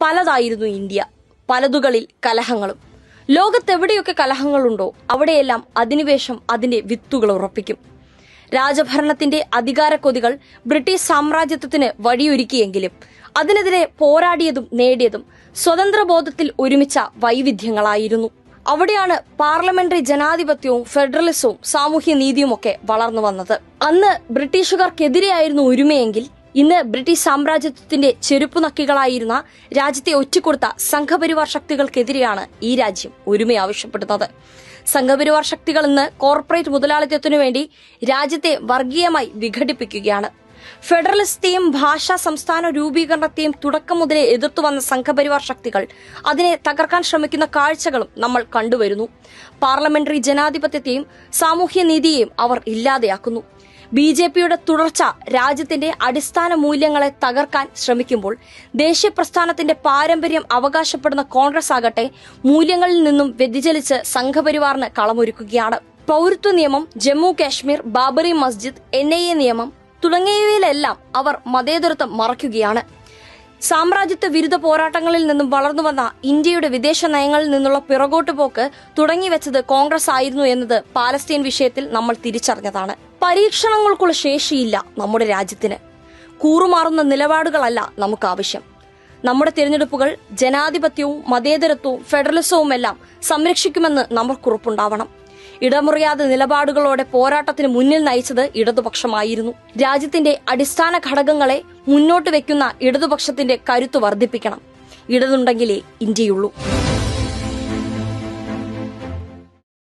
പലതായിരുന്നു India. പലതുകളിൽ കലഹങ്ങളും. ലോകത്തെവിടെയൊക്കെ കലഹങ്ങളുണ്ടോ അവിടെയെല്ലാം അധിനിവേശം അതിന്റെ വിത്തുകൾ ഉറപ്പിക്കും. രാജഭരണത്തിന്റെ അധികാരക്കൊതികൾ ബ്രിട്ടീഷ് സാമ്രാജ്യത്വത്തിന് വഴിയൊരുക്കിയെങ്കിലും അതിനെതിരെ പോരാടിയതും നേടിയതും സ്വതന്ത്രബോധത്തിൽ ഒരുമിച്ച വൈവിധ്യങ്ങളായിരുന്നു. അവിടെയാണ് പാർലമെന്ററി ജനാധിപത്യവും ഫെഡറലിസവും സാമൂഹ്യ നീതിയുമൊക്കെ വളർന്നു വന്നത് അന്ന് ബ്രിട്ടീഷുകാർക്കെതിരെയായിരുന്നു ഒരുമയെങ്കിൽ ഇന്ന് ബ്രിട്ടീഷ് സാമ്രാജ്യത്വത്തിന്റെ ചെരുപ്പുനക്കികളായിരുന്ന രാജ്യത്തെ ഒറ്റുകൊടുത്ത സംഘപരിവാർ ശക്തികൾക്കെതിരെയാണ് ഈ രാജ്യം ഒരുമ ആവശ്യപ്പെടുന്നത്. സംഘപരിവാർ ശക്തികൾ ഇന്ന് കോർപ്പറേറ്റ് മുതലാളിത്തത്തിനു വേണ്ടി രാജ്യത്തെ വർഗീയമായി വിഘടിപ്പിക്കുകയാണ്. ഫെഡറലിസ്റ്റേയും ഭാഷാ സംസ്ഥാന രൂപീകരണത്തെയും തുടക്കം മുതലേ എതിർത്തു വന്ന സംഘപരിവാർ ശക്തികൾ അതിനെ തകർക്കാൻ ശ്രമിക്കുന്ന കാഴ്ചകളും നമ്മൾ കണ്ടുവരുന്നു. പാർലമെന്ററി ജനാധിപത്യത്തെയും സാമൂഹ്യ നീതിയെയും അവർ ഇല്ലാതെയാക്കുന്നു. ബി ജെ പിയുടെ തുടർച്ച രാജ്യത്തിന്റെ അടിസ്ഥാന മൂല്യങ്ങളെ തകർക്കാൻ ശ്രമിക്കുമ്പോൾ ദേശീയ പ്രസ്ഥാനത്തിന്റെ പാരമ്പര്യം അവകാശപ്പെടുന്ന കോൺഗ്രസ് ആകട്ടെ മൂല്യങ്ങളിൽ നിന്നും വ്യതിചലിച്ച് സംഘപരിവാറിന് കളമൊരുക്കുകയാണ്. പൌരത്വ നിയമം ജമ്മു കാശ്മീർ ബാബറി മസ്ജിദ് എൻ നിയമം തുടങ്ങിയവയിലെല്ലാം അവർ മതേതരത്വം മറയ്ക്കുകയാണ്. സാമ്രാജ്യത്വ വിരുദ്ധ പോരാട്ടങ്ങളിൽ നിന്നും വളർന്നു വന്ന ഇന്ത്യയുടെ വിദേശ നയങ്ങളിൽ നിന്നുള്ള പിറകോട്ട് പോക്ക് തുടങ്ങിവെച്ചത് കോൺഗ്രസ് ആയിരുന്നു എന്നത് പാലസ്തീൻ വിഷയത്തിൽ നമ്മൾ തിരിച്ചറിഞ്ഞതാണ്. പരീക്ഷണങ്ങൾക്കുള്ള ശേഷിയില്ല നമ്മുടെ രാജ്യത്തിന്. കൂറുമാറുന്ന നിലപാടുകളല്ല നമുക്ക് ആവശ്യം. നമ്മുടെ തിരഞ്ഞെടുപ്പുകൾ ജനാധിപത്യവും മതേതരത്വവും ഫെഡറലിസവും എല്ലാം സംരക്ഷിക്കുമെന്ന് നമുക്കുറപ്പുണ്ടാവണം ഇടമുറിയാതെ നിലപാടുകളോടെ പോരാട്ടത്തിന് മുന്നിൽ നയിച്ചത് ഇടതുപക്ഷമായിരുന്നു. രാജ്യത്തിന്റെ അടിസ്ഥാന ഘടകങ്ങളെ മുന്നോട്ട് വെക്കുന്ന ഇടതുപക്ഷത്തിന്റെ കരുത്ത് വർദ്ധിപ്പിക്കണം. ഇടതുണ്ടെങ്കിലേ ഇന്ത്യയുള്ളൂ.